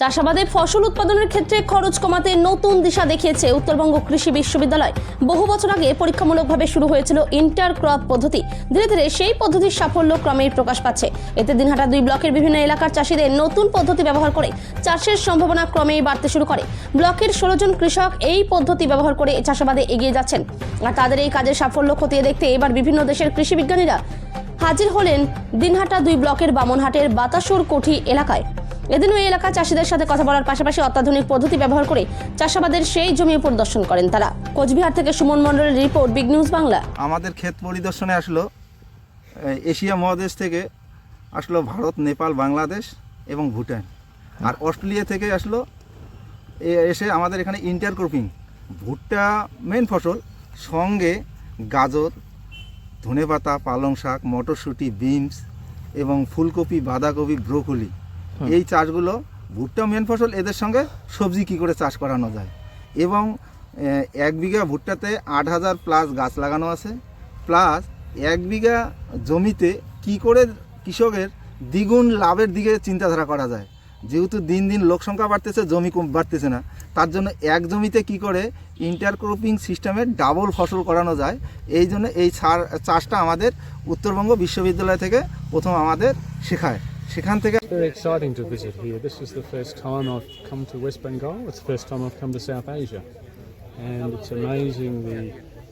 চাষাবাদে ফসল উৎপাদনের ক্ষেত্রে খরচ কমাতে নতুন দিশা দেখিয়েছে উত্তরবঙ্গ কৃষি বিশ্ববিদ্যালয়। বহু বছর আগে পরীক্ষামূলকভাবে শুরু হয়েছিল ইন্টার ক্রপ পদ্ধতি। ধীরে ধীরে সেই পদ্ধতির সাফল্য ক্রমেই প্রকাশ পাচ্ছে। এতে দিনহাটা দুই ব্লকের বিভিন্ন এলাকার চাষিদের নতুন পদ্ধতি ব্যবহার করে চাষের সম্ভাবনা ক্রমেই বাড়তে শুরু করে। ব্লকের ষোলো জন কৃষক এই পদ্ধতি ব্যবহার করে চাষাবাদে এগিয়ে যাচ্ছেন। আর তাদের এই কাজের সাফল্য খতিয়ে দেখতে এবার বিভিন্ন দেশের কৃষি বিজ্ঞানীরা হাজির হলেন দিনহাটা দুই ব্লকের বামনহাটের বাতাসুর কোঠি এলাকায়। এদিন ওই এলাকা চাষিদের সাথে কথা বলার পাশাপাশি অত্যাধুনিক পদ্ধতি ব্যবহার করে চাষাবাদের সেই জমি পরিদর্শন করেন তারা। কোচবিহার থেকে সুমন মণ্ডলের রিপোর্ট, বিগ নিউজ বাংলা। আমাদের ক্ষেত পরিদর্শনে আসলো এশিয়া মহাদেশ থেকে আসলো ভারত, নেপাল, বাংলাদেশ এবং ভুটান। আর অস্ট্রেলিয়া থেকে আসলো এসে আমাদের এখানে ইন্টার ক্রপিং ভুট্টা মেন ফসল, সঙ্গে গাজর, ধনেপাতা, পালং শাক, মটরশুঁটি, বিনস এবং ফুলকপি, বাঁধাকপি, ব্রোকলি। এই চাষগুলো ভুট্টা মেন ফসল, এদের সঙ্গে সবজি কি করে চাষ করানো যায়? এবং এক বিঘা ভুট্টাতে আট হাজার প্লাস গাছ লাগানো আছে। প্লাস এক বিঘা জমিতে কি করে কৃষকের দ্বিগুণ লাভের দিকে চিন্তাধারা করা যায়? যেহেতু দিন দিন লোক সংখ্যা বাড়তেছে, জমি কম বাড়তেছে না, তার জন্য এক জমিতে কি করে ইন্টারক্রপিং সিস্টেমে ডাবল ফসল করানো যায়? এই জন্য এই চাষটা আমাদের উত্তরবঙ্গ বিশ্ববিদ্যালয় থেকে প্রথম আমাদের শেখায়। সেখান থেকে It's very exciting to visit here. This is the first time I've come to West Bengal. It's the first time I've come to South Asia. And it's amazing the,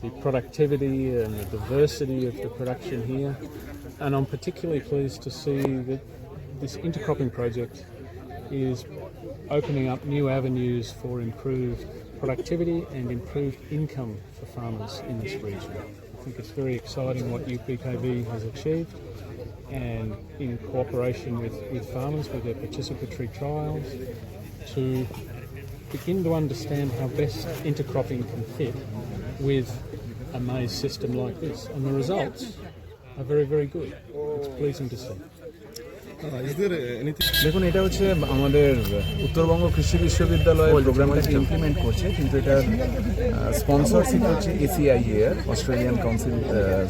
the productivity and the diversity of the production here. And I'm particularly pleased to see that this intercropping project is opening up new avenues for improved productivity and improved income for farmers in this region. I think it's very exciting what UPKB has achieved and in cooperation with, with farmers with their participatory trials to begin to understand how best intercropping can fit with a maize system like this. And the results are very, very good. It's pleasing to see. দেখুন এটা হচ্ছে আমাদের উত্তরবঙ্গ কৃষি বিশ্ববিদ্যালয় প্রোগ্রামটাকে implement করছে কিন্তু এটার sponsorship হচ্ছে এসিআই এর Australian council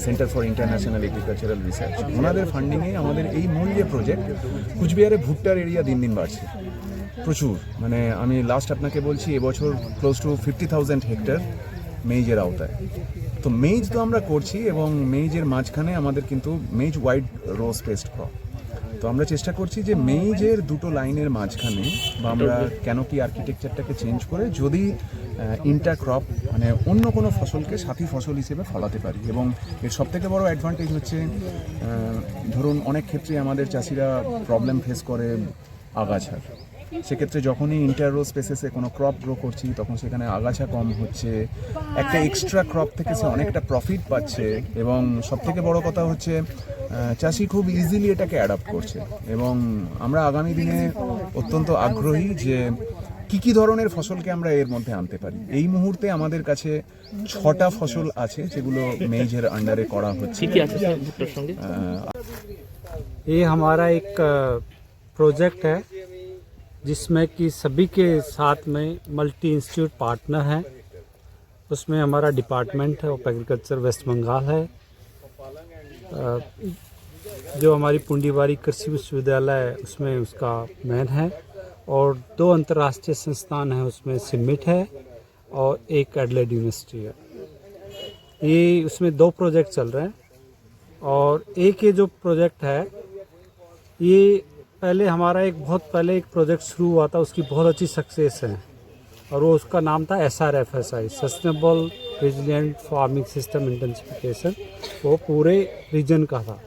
centre for international agricultural research ওনাদের ফান্ডিংয়ে আমাদের এই মূল যে প্রজেক্ট কুচবিহারে ভুট্টার এরিয়া দিন দিন বাড়ছে। প্রচুর। মানে আমি লাস্ট আপনাকে বলছি এবছর close to fifty thousand hectare মেইজের আওতায়। তো মেইজ তো আমরা করছি এবং মেইজের মাঝখানে আমাদের কিন্তু maize wide rose pest crop তো আমরা চেষ্টা করছি যে মেইজের দুটো লাইনের মাঝখানে বা আমরা কেন কি আর্কিটেকচারটাকে চেঞ্জ করে যদি ইন্টার ক্রপ মানে অন্য কোনো ফসলকে সাথী ফসল হিসেবে ফলাতে পারি। এবং এর সবথেকে বড় অ্যাডভান্টেজ হচ্ছে ধরুন অনেক ক্ষেত্রে আমাদের চাষিরা প্রবলেম ফেস করে আগাছার সেক্ষেত্রে যখনই ইন্টাররো স্পেসেসে কোনো ক্রপ গ্রো করছি তখন সেখানে আগাছা কম হচ্ছে। একটা এক্সট্রা ক্রপ থেকে সে অনেকটা প্রফিট পাচ্ছে। এবং সব থেকে বড় কথা হচ্ছে চাষি খুব ইজিলি এটাকে অ্যাডাপ্ট করছে এবং আমরা আগামী দিনে অত্যন্ত আগ্রহী যে কি কি ধরনের ফসলকে আমরা এর মধ্যে আনতে পারি এই মুহূর্তে আমাদের কাছে ছটা ফসল আছে যেগুলো মেজের আন্ডারে করা হচ্ছে ये हमारा एक प्रोजेक्ट है जिसमें कि सभी के साथ में मल्टी इंस्टीट्यूट पार्टनर हैं उसमें हमारा डिपार्टमेंट है ऑफ एग्रीकल्चर वेस्ट बंगाल है अ, जो हमारी पुंडीबारी कृषि विश्वविद्यालय है, उसमें उसका मैन है और दो अंतर्राष्ट्रीय संस्थान हैं, उसमें सिमिट है और एक एडलेड यूनिवर्सिटी है। ये उसमें दो प्रोजेक्ट चल रहे हैं और एक ये जो प्रोजेक्ट है, ये पहले हमारा एक बहुत पहले एक प्रोजेक्ट शुरू हुआ था, उसकी बहुत अच्छी सक्सेस है और वो उसका नाम था S R F S I sustainable resilient farming system intensification वो पूरे रीजन का था।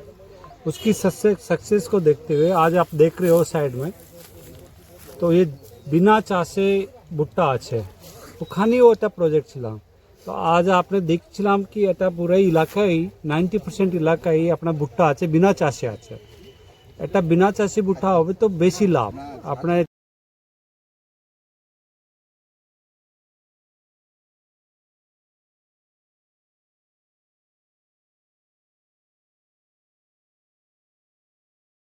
उसकी सक्सेस को देखते हुए आज आप देख रहे हो साइड में तो ये बिना चासे भुट्टा अच्छे वो खानी वो प्रोजेक्ट छिलाम। तो आज आपने देख छिलाम कि एटा पूरा इलाका ही नाइन्टी परसेंट इलाका ही अपना भुट्टा अच्छे बिना चासे अच्छे एटा बिना चासे भुट्टा हो तो बेसी लाभ। अपना